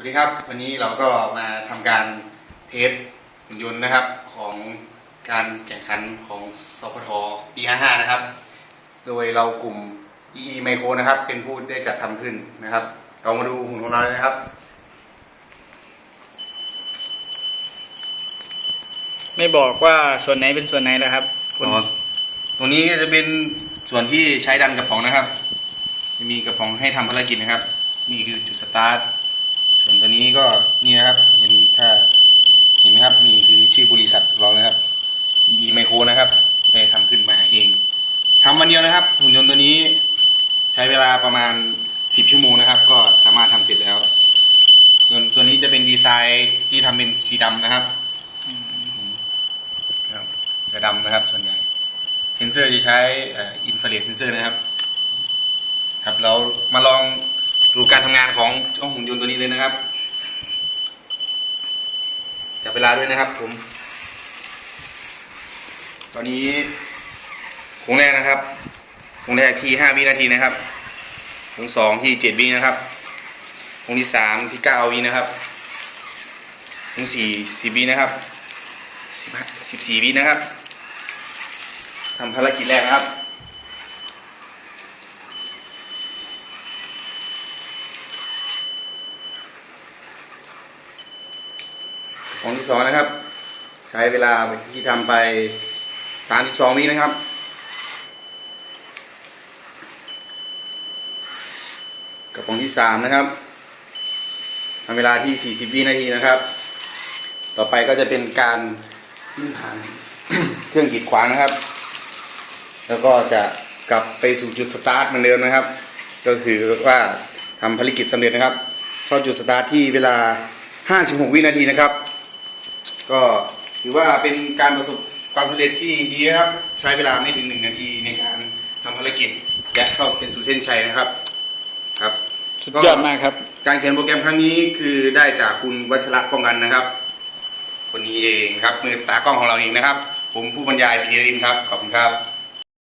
วัสดีครับวันนี้เราก็มาทำการเทสหุ่นยนต์นะครับของการแข่งขันของสพทปี55นะครับ โดยเรากลุ่ม EE Micro นะครับ เป็นผู้ได้จัดทำขึ้นนะครับ เรามาดูหุ่นของเราเลยนะครับ ไม่บอกว่าส่วนไหนเป็นส่วนไหนแล้วครับคุณอ๋อตรงนี้ก็จะเป็นส่วนที่ใช้ดันกระป๋องนะครับ จะมีกระป๋องให้ทำภารกิจนะครับ นี่คือจุดสตาร์ท ส่วนตัวนี้ก็นี่นะครับ เห็นถ้าเห็นไหมครับนี่คือชื่อบริษัทเรานะครับ EE Micro นะครับได้ทำขึ้นมาเองทำวันเดียวนะครับหุ่นยนต์ตัวนี้ใช้เวลาประมาณ 10 ชั่วโมงนะครับ ก็สามารถทำเสร็จแล้ว ส่วนตัวนี้จะเป็นดีไซน์ที่ทำเป็นสีดำนะครับจะดำนะครับส่วนใหญ่ เซนเซอร์จะใช้อินฟราเรดเซนเซอร์นะครับ ครับเรามาลองานของหุ่นยนต์ตัวนี้เลยนะครับจับเวลาด้วยนะครับ ผม ตอนนี้คงแรกนะครับคงแรกที่ห้าวินาทีนะครับคงสองที่เจ็ดวินะครับคงที่สามที่เก้าวินะครับคงสี่สิบวินะครับสิบสิบสี่วินะครับทำภารกิจแรกนะครับ ของที่สองนะครับ ใช้เวลาที่ทำไปสามสิบสองวินะครับกระป๋องที่สามนะครับทำเวลาที่สี่สิบวินาทีนะครับ ต่อไปก็จะเป็นการวิ่งผ่านเครื่องกีดขวางนะครับ แล้วก็จะกลับไปสู่จุดสตาร์ทเหมือนเดิมนะครับ ก็คือว่าทำภารกิจสำเร็จนะครับเข้าจุดสตาร์ทที่เวลา 56 วินาทีนะครับ ก็ถือว่าเป็นการประสบความสำเร็จที่ดีนะครับ ใช้เวลาไม่ถึง1นาทีในการทำภารกิจและเข้าไปสู่เส้นชัยนะครับ ครับสุดยอดมากครับ การเขียนโปรแกรมครั้งนี้คือได้จากคุณวัชระป้องกันนะครับ คนนี้เองครับมือตากล้องของเราเองนะครับ ผมผู้บรรยายพีเอรินครับ ขอบคุณครับ